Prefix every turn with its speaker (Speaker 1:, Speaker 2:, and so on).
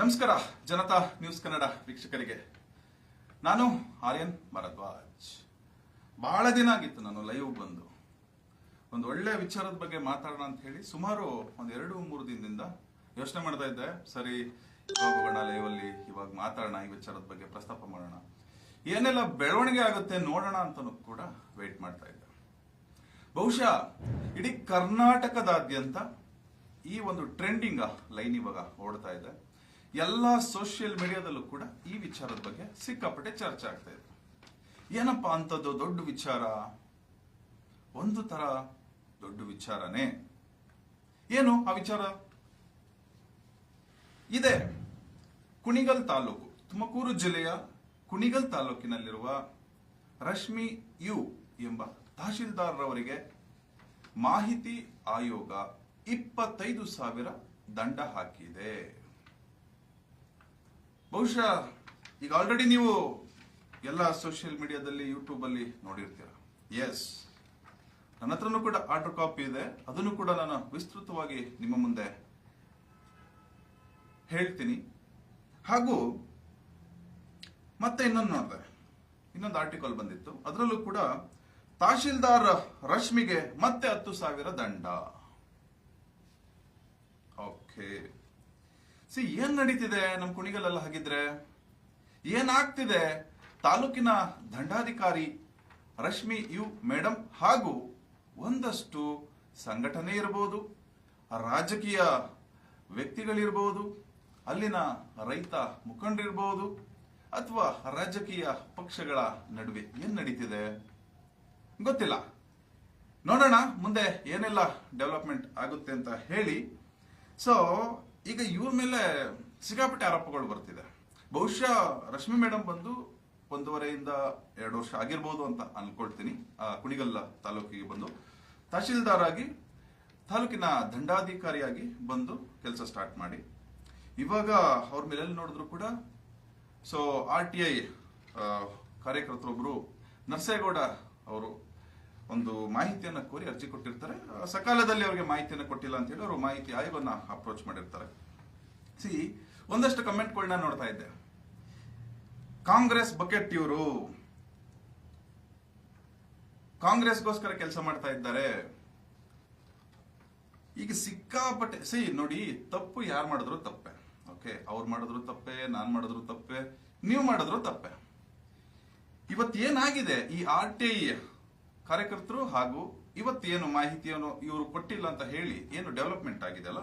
Speaker 1: ನಮಸ್ಕಾರ, ಜನತಾ ನ್ಯೂಸ್ ಕನ್ನಡ ವೀಕ್ಷಕರಿಗೆ. ನಾನು ಆರ್ಯನ್ ಭರದ್ವಾಜ್. ಬಹಳ ದಿನ ಆಗಿತ್ತು ನಾನು ಲೈವ್ ಬಂದು. ಒಂದು ಒಳ್ಳೆ ವಿಚಾರದ ಬಗ್ಗೆ ಮಾತಾಡೋಣ ಅಂತ ಹೇಳಿ ಸುಮಾರು ಒಂದು ಎರಡು, ಮೂರು ದಿನದಿಂದ ಯೋಚನೆ ಮಾಡ್ತಾ ಇದ್ದೆ. ಸರಿ, ಇವಾಗ ಹೋಗೋಣ ಲೈವ್ ಅಲ್ಲಿ ಇವಾಗ ಮಾತಾಡೋಣ, ಈ ವಿಚಾರದ ಬಗ್ಗೆ ಪ್ರಸ್ತಾಪ ಮಾಡೋಣ. ಏನೆಲ್ಲ ಬೆಳವಣಿಗೆ ಆಗುತ್ತೆ ನೋಡೋಣ ಅಂತ ಕೂಡ ವೇಟ್ ಮಾಡ್ತಾ ಇದ್ದೆ. ಬಹುಶಃ ಇಡೀ ಕರ್ನಾಟಕದಾದ್ಯಂತ ಈ ಒಂದು ಟ್ರೆಂಡಿಂಗ್ ಲೈನ್ ಇವಾಗ ಓಡ್ತಾ ಇದೆ. ಎಲ್ಲ ಸೋಷಿಯಲ್ ಮೀಡಿಯಾದಲ್ಲೂ ಕೂಡ ಈ ವಿಚಾರದ ಬಗ್ಗೆ ಸಿಕ್ಕಾಪಟ್ಟೆ ಚರ್ಚೆ ಆಗ್ತಾ ಇದೆ. ಏನಪ್ಪ ಅಂತದ್ದು ದೊಡ್ಡ ವಿಚಾರ? ಒಂದು ತರ ದೊಡ್ಡ ವಿಚಾರನೇ. ಏನು ಆ ವಿಚಾರ? ಇದೆ. ಕುಣಿಗಲ್ ತಾಲೂಕು, ತುಮಕೂರು ಜಿಲ್ಲೆಯ ಕುಣಿಗಲ್ ತಾಲೂಕಿನಲ್ಲಿರುವ ರಶ್ಮಿ ಯು ಎಂಬ ತಹಶೀಲ್ದಾರ್ರವರಿಗೆ ಮಾಹಿತಿ ಆಯೋಗ ಇಪ್ಪತ್ತೈದು ಸಾವಿರ ದಂಡ ಹಾಕಿದೆ. ಬಹುಶಃ ಈಗ ಆಲ್ರೆಡಿ ನೀವು ಎಲ್ಲ ಸೋಷಿಯಲ್ ಮೀಡಿಯಾದಲ್ಲಿ ಯೂಟ್ಯೂಬ್ ಅಲ್ಲಿ ನೋಡಿರ್ತೀರ? ಎಸ್ ನನ್ನ ಹತ್ರನೂ ಕೂಡ ಆರ್ಡರ್ ಕಾಪಿ ಇದೆ. ಅದನ್ನು ಕೂಡ ನಾನು ವಿಸ್ತೃತವಾಗಿ ನಿಮ್ಮ ಮುಂದೆ ಹೇಳ್ತೀನಿ. ಹಾಗೂ ಮತ್ತೆ ಇನ್ನೊಂದು ನೋಡಿದೆ. ಇನ್ನೊಂದು ಆರ್ಟಿಕಲ್ ಬಂದಿತ್ತು. ಅದರಲ್ಲೂ ಕೂಡ ತಹಶೀಲ್ದಾರ್ ರಶ್ಮಿಗೆ ಮತ್ತೆ ಹತ್ತು ಸಾವಿರ ದಂಡ. ಓಕೆ ಸಿ, ಏನ್ ನಡೀತಿದೆ ನಮ್ ಕುಣಿಗಲೆಲ್ಲ ಹಾಗಿದ್ರೆ? ಏನಾಗ್ತಿದೆ? ತಾಲೂಕಿನ ದಂಡಾಧಿಕಾರಿ ರಶ್ಮಿ ಯು ಮೇಡಮ್ ಹಾಗೂ ಒಂದಷ್ಟು ಸಂಘಟನೆ ಇರಬಹುದು ರಾಜಕೀಯ ವ್ಯಕ್ತಿಗಳಿರ್ಬೋದು, ಅಲ್ಲಿನ ರೈತ ಮುಖಂಡರಿರ್ಬೋದು ಅಥವಾ ರಾಜಕೀಯ ಪಕ್ಷಗಳ ನಡುವೆ ಏನ್ ನಡೀತಿದೆ? ಗೊತ್ತಿಲ್ಲ. ನೋಡೋಣ, ಮುಂದೆ ಏನೆಲ್ಲ ಡೆವಲಪ್ಮೆಂಟ್ ಆಗುತ್ತೆ ಅಂತ ಹೇಳಿ. ಸೊ ಈಗ ಇವ್ರ ಮೇಲೆ ಸಿಕ್ಕಾಪಟ್ಟೆ ಆರೋಪಗಳು ಬರ್ತಿದೆ. ಬಹುಶಃ ರಶ್ಮಿ ಮೇಡಮ್ ಬಂದು ಒಂದೂವರೆಯಿಂದ ಎರಡು ವರ್ಷ ಆಗಿರ್ಬೋದು ಅಂತ ಅನ್ಕೊಳ್ತೀನಿ. ಆ, ಕುಣಿಗಲ್ ತಾಲೂಕಿಗೆ ಬಂದು ತಹಶೀಲ್ದಾರ್ ಆಗಿ ತಾಲೂಕಿನ ದಂಡಾಧಿಕಾರಿಯಾಗಿ ಬಂದು ಕೆಲಸ ಸ್ಟಾರ್ಟ್ ಮಾಡಿ. ಇವಾಗ ಅವ್ರ ಮೇಲೆ ನೋಡಿದ್ರು ಕೂಡ so R T I ಕಾರ್ಯಕರ್ತರೊಬ್ರು Narasegowda ಅವರು ಒಂದು ಮಾಹಿತಿಯನ್ನು ಕೋರಿ ಅರ್ಜಿ ಕೊಟ್ಟಿರ್ತಾರೆ. ಸಕಾಲದಲ್ಲಿ ಅವರಿಗೆ ಮಾಹಿತಿಯನ್ನು ಕೊಟ್ಟಿಲ್ಲ ಅಂತ ಹೇಳಿ ಅವರು ಮಾಹಿತಿ ಆಯೋಗನ ಅಪ್ರೋಚ್ ಮಾಡಿರ್ತಾರೆ. ಸಿ ಒಂದಷ್ಟು ಕಮೆಂಟ್ಗಳನ್ನ ನೋಡ್ತಾ ಇದ್ದೆ. ಕಾಂಗ್ರೆಸ್ ಬಕೆಟ್ ಇವರು. ಕಾಂಗ್ರೆಸ್ಗೋಸ್ಕರ ಕೆಲಸ ಮಾಡ್ತಾ ಇದ್ದಾರೆ. ಈಗ ಸಿಕ್ಕಾಪಟ್ಟೆ ಸಿ ನೋಡಿ, ತಪ್ಪು ಯಾರು ಮಾಡಿದ್ರು ತಪ್ಪೆ. ಓಕೆ ಅವ್ರು ಮಾಡಿದ್ರು ತಪ್ಪೆ, ನಾನು ಮಾಡಿದ್ರು ತಪ್ಪೆ, ನೀವು ಮಾಡಿದ್ರು ತಪ್ಪೆ. ಇವತ್ತೇನಾಗಿದೆ ಈ ಆರ್ ಟಿ ಐ ಕಾರ್ಯಕರ್ತರು ಹಾಗೂ ಇವತ್ತೇನು ಮಾಹಿತಿಯನ್ನು ಇವರು ಕೊಟ್ಟಿಲ್ಲ ಅಂತ ಹೇಳಿ ಏನು ಡೆವಲಪ್ಮೆಂಟ್ ಆಗಿದೆ ಅಲ್ಲ?